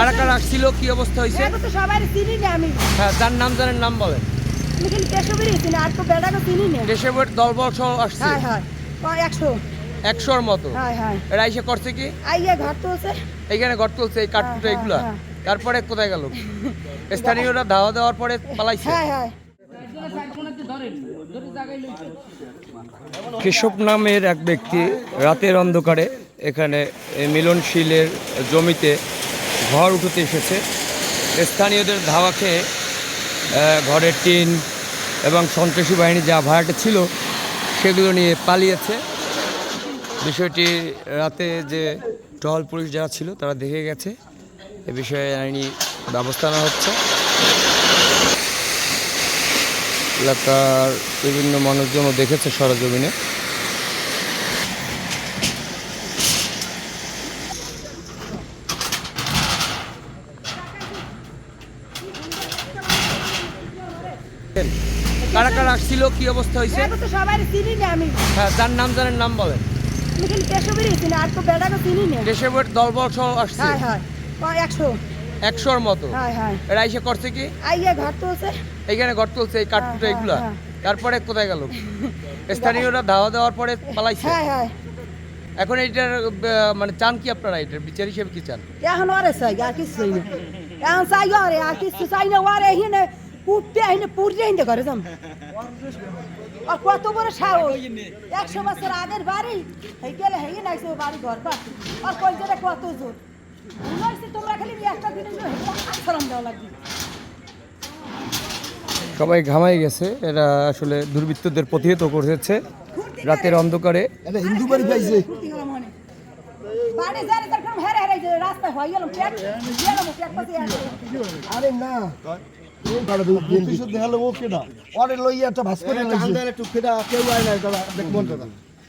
কারা কারা আসছিল কি অবস্থা হয়েছে? সবাই চিনি না আমি। হ্যাঁ যার নাম জানেন নাম বলেন। আমি খালি পেশবেরই চিনি আর তো বেড়াকে চিনি না দেশের দলবল সহ আসছে? হ্যাঁ হ্যাঁ একশো। একশোর মতো? হ্যাঁ হ্যাঁ। এরা এসে করছে কি? এইখানে ঘর তুলছে এই কাঠকুটো হ্যাঁ, এগুলা হ্যাঁ। তারপরে কোথায় গেল? স্থানীয়রা ধাওয়া দেওয়ার পরে পালাইছে। হ্যাঁ হ্যাঁ। কেশব নামের এক ব্যক্তি রাতের অন্ধকারে এখানে মিলনশীলের জমিতে ঘর উঠতে এসেছে। স্থানীয়দের ধাওয়া খেয়ে ঘরের টিন এবং সন্ত্রাসী বাহিনী যা ভাড়াটে ছিল, সেগুলো নিয়ে পালিয়েছে। বিষয়টি রাতে যে টহল পুলিশ যারা ছিল, তারা দেখে গেছে। এ বিষয়ে আইনি ব্যবস্থা নেওয়া হচ্ছে। এলাকার বিভিন্ন মানুষজনও দেখেছে সরজমিনে। কারা কারা আসছিল কি অবস্থা হয়েছে? তো সবাই চিনি না আমি। হ্যাঁ যার নাম জানেন নাম বলেন। আমি খালি পেশবেরই চিনি আর তো বেড়াকে চিনি না দেশের দলবল সহ আসছে। হ্যাঁ হ্যাঁ একশো। একশোর মতো। হ্যাঁ হ্যাঁ। এরা এসে করছে কি? আইয়ে ঘর তুলছে। এইখানে ঘর তুলছে এই কাঠকুটো হ্যাঁ, এগুলা হ্যাঁ। তারপরে কোথায় গেল? স্থানীয়রা ধাওয়া দেওয়ার পরে পালাইছে। হ্যাঁ হ্যাঁ। এখন এইটার মানে চান কি আপনারা এটার? বিচার হিসেবে কি চান? এখন আরে চাই আর কিছু চাই না। এখন চাই আরে আর কিছু চাই না এখানে পুটতে পুড়তে এখানে ঘরে যাম। আর কত বড় সাহস। একশো বছর আগের বাড়ি গেলে নাইছে ও বাড়ি ঘর আর কলজেটা কত জোর। তোমরা খালি একটা দিনের জন্য সালাম দেওয়া লাগবে। সবাই ঘামাই গেছে এরা আসলে দুর্বৃত্তদের প্রতিহত করেছে রাতের অন্ধকারে। এটা হিন্দু বাড়ি পাইছে। মনে রাস্তায় হয়ে গেলাম আরে না।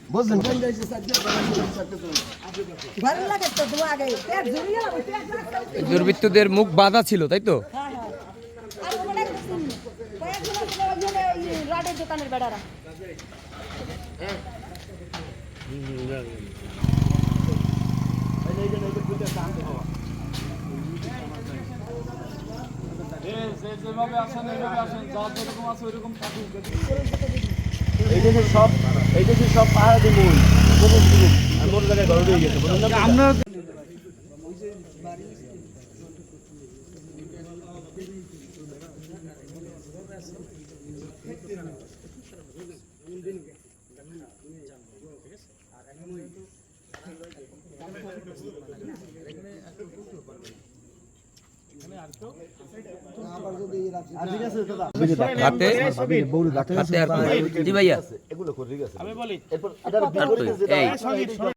বুঝলেন? দুর্বৃত্তদের মুখ বাঁধা ছিল তাই তো? হ্যাঁ হ্যাঁ আর মনে করছেন কয়েকজন আছে ওইখানে ওই রাডের দোকানের বেড়ারা এই দেশের সব এই দেশের সব পাহাড় জায়গায় ঘর হয়ে গেছে। আর হাতে হাতে আর? জি ভাইয়া এগুলো করে ঠিক আছে আমি বলি এরপর